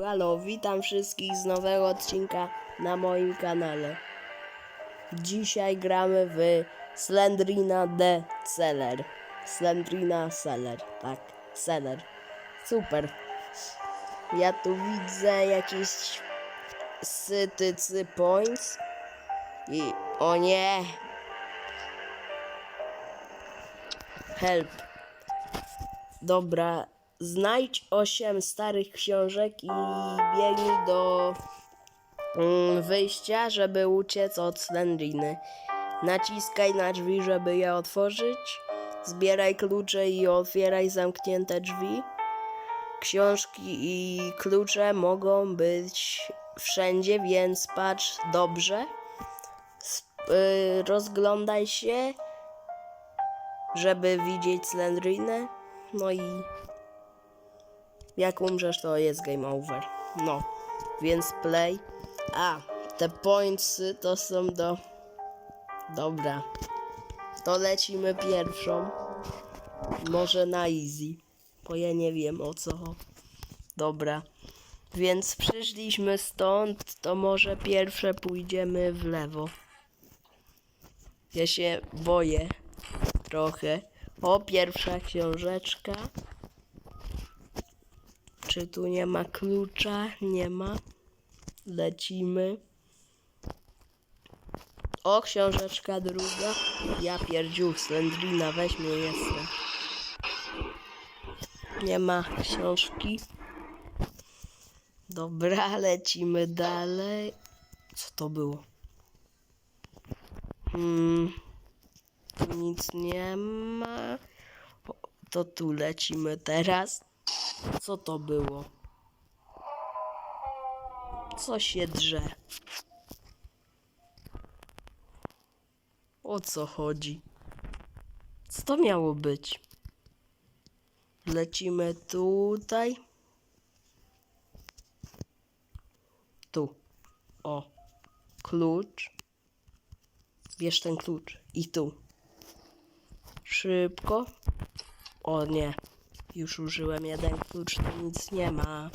Halo, witam wszystkich z nowego odcinka na moim kanale. Dzisiaj gramy w Slendrina The Seller. Slendrina Seller, tak, Seller. Super. Ja tu widzę jakieś sytycy points. I o nie. Help. Dobra, znajdź 8 starych książek i biegnij do mm, wyjścia, żeby uciec od Slendriny. Naciskaj na drzwi, żeby je otworzyć. Zbieraj klucze i otwieraj zamknięte drzwi. Książki i klucze mogą być wszędzie, więc patrz dobrze. Sp- y, rozglądaj się, żeby widzieć Slendrinę. No i jak umrzesz, to jest game over. No, więc play. A, te pointsy to są do... Dobra. To lecimy pierwszą. Może na easy. Bo ja nie wiem o co. Dobra. Więc przyszliśmy stąd, to może pierwsze pójdziemy w lewo. Ja się boję trochę. O, pierwsza książeczka. Czy tu nie ma klucza? Nie ma. Lecimy. O, książeczka druga. Ja pierdziu, Slendrina, weź mnie jeszcze. Nie ma książki. Dobra, lecimy dalej. Co to było? Hmm, tu nic nie ma. To tu lecimy teraz. Co to było? Co się drze? O co chodzi? Co to miało być? Lecimy tutaj. Tu. O. Klucz. Bierz ten klucz. I tu. Szybko. O nie. Już użyłem jeden klucz, to nic nie ma.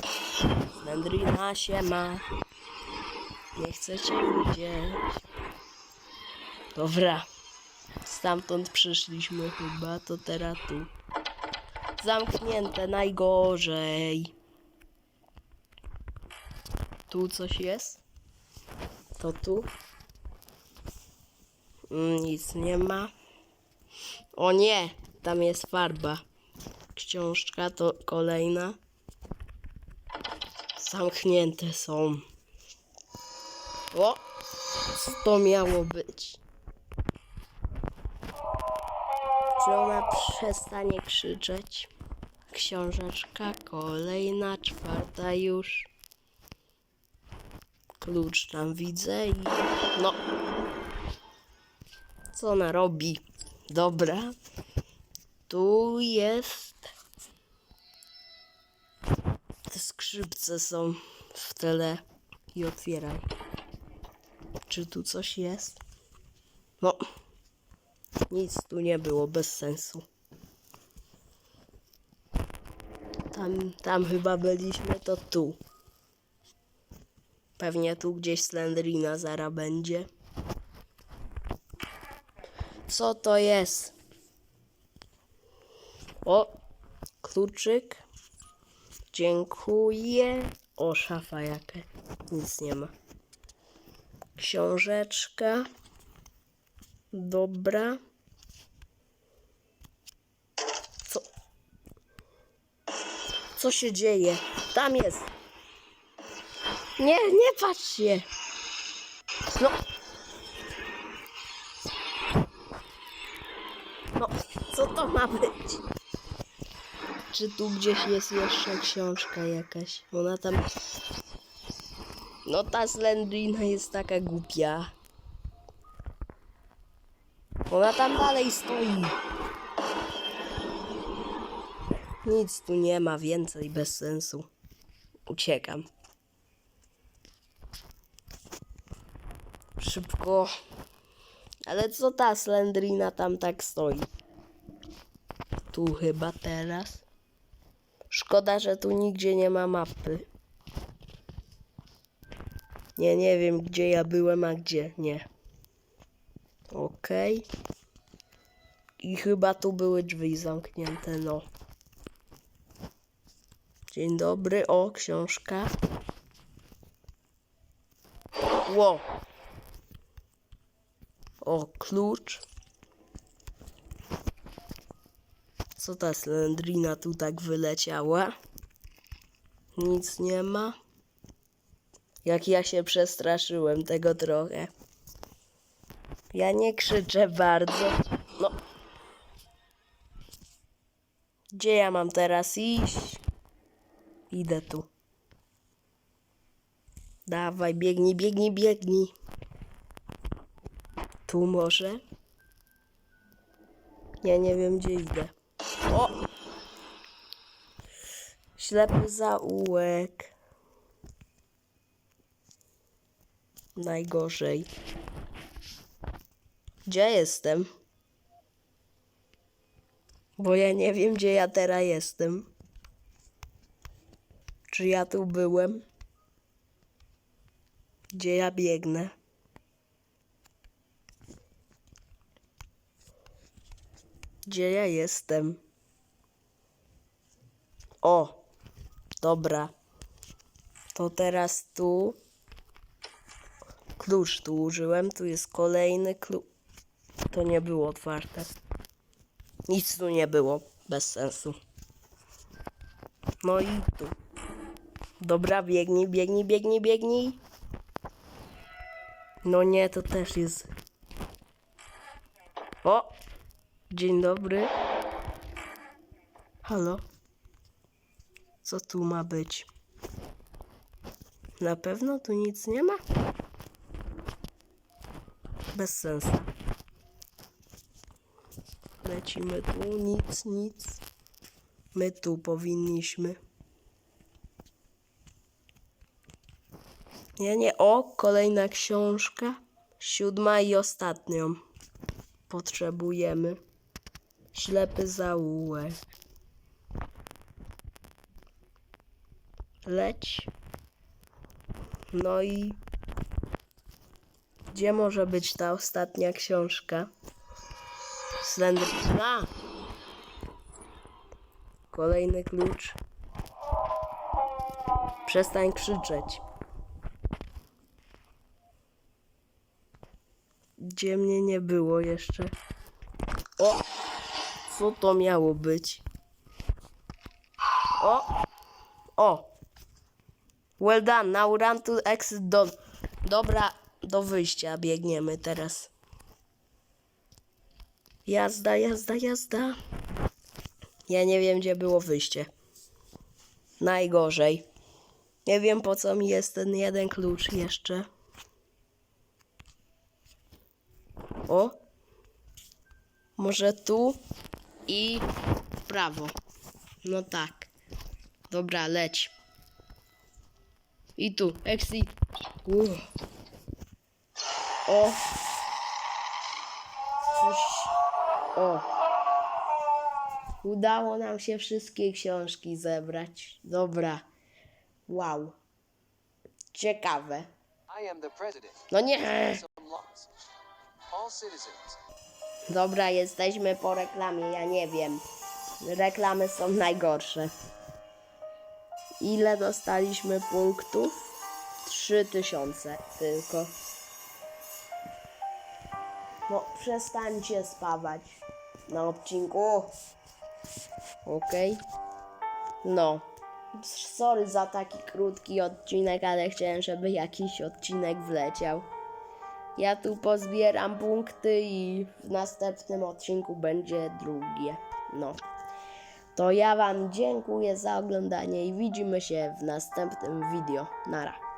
Slendrina się ma. Nie chcę cię widzieć. Dobra. Stamtąd przyszliśmy chyba, to teraz tu. Zamknięte najgorzej. Tu coś jest? To tu? Mm, Nic nie ma. O nie, tam jest farba. Książka to kolejna. Zamknięte są. O! Co to miało być? Czy ona przestanie krzyczeć? Książeczka kolejna, czwarta już. Klucz tam widzę i... No. Co ona robi? Dobra. Tu jest skrzypce są w tyle i otwieraj. Czy tu coś jest? No, nic tu nie było, bez sensu. Tam, tam chyba byliśmy, to tu. Pewnie tu gdzieś Slendrina zara będzie. Co to jest? O, kluczyk. Dziękuję. O, szafa jaka. Nic nie ma. Książeczka. Dobra. Co? Co się dzieje? Tam jest. Nie, nie patrz się. No. No, co to ma być? Czy tu gdzieś jest jeszcze książka jakaś? Ona tam... No ta Slendrina jest taka głupia. Ona tam dalej stoi. Nic tu nie ma więcej, bez sensu. Uciekam. Szybko. Ale co ta Slendrina tam tak stoi? Tu chyba teraz. Szkoda, że tu nigdzie nie ma mapy. Nie, nie wiem gdzie ja byłem, a gdzie nie. Okej. I chyba tu były drzwi zamknięte, no. Dzień dobry, o, książka. Ło. O, klucz. Co ta slendrina tu tak wyleciała? Nic nie ma. Jak ja się przestraszyłem tego trochę. Ja nie krzyczę bardzo. No. Gdzie ja mam teraz iść? Idę tu. Dawaj, biegnij, biegnij, biegnij. Tu może? Ja nie wiem, gdzie idę. O! Ślepy zaułek. Najgorzej. Gdzie jestem? Bo ja nie wiem, gdzie ja teraz jestem. Czy ja tu byłem? Gdzie ja biegnę? Gdzie ja jestem? O! Dobra. To teraz tu. Klucz tu użyłem. Tu jest kolejny klucz. To nie było otwarte. Nic tu nie było. Bez sensu. No i tu. Dobra, biegnij, biegnij, biegnij, biegnij. No nie, to też jest. O! Dzień dobry. Halo? Co tu ma być? Na pewno tu nic nie ma? Bez sensu. Lecimy tu, nic, nic. My tu powinniśmy. Nie, nie, o, kolejna książka. Siódma i ostatnią. Potrzebujemy. Ślepy zaułek. Leć. No i gdzie może być ta ostatnia książka? Slender. A! Kolejny klucz. Przestań krzyczeć. Gdzie mnie nie było jeszcze? O! Co to miało być? O! O! Well done, now run to exit door. Dobra, do wyjścia biegniemy teraz. Jazda, jazda, jazda. Ja nie wiem, gdzie było wyjście. Najgorzej. Nie wiem, po co mi jest ten jeden klucz jeszcze. O! Może tu i w prawo. No tak. Dobra, leć. I tu, exit. Uff. O. O. Udało nam się wszystkie książki zebrać. Dobra. Wow. Ciekawe. No nie. Dobra, jesteśmy po reklamie, ja nie wiem. Reklamy są najgorsze. Ile dostaliśmy punktów? 3000 tylko. No, przestańcie spawać na odcinku. Okej. No. Sorry za taki krótki odcinek, ale chciałem, żeby jakiś odcinek wleciał. Ja tu pozbieram punkty i w następnym odcinku będzie drugie. No. To ja Wam dziękuję za oglądanie i widzimy się w następnym video. Nara.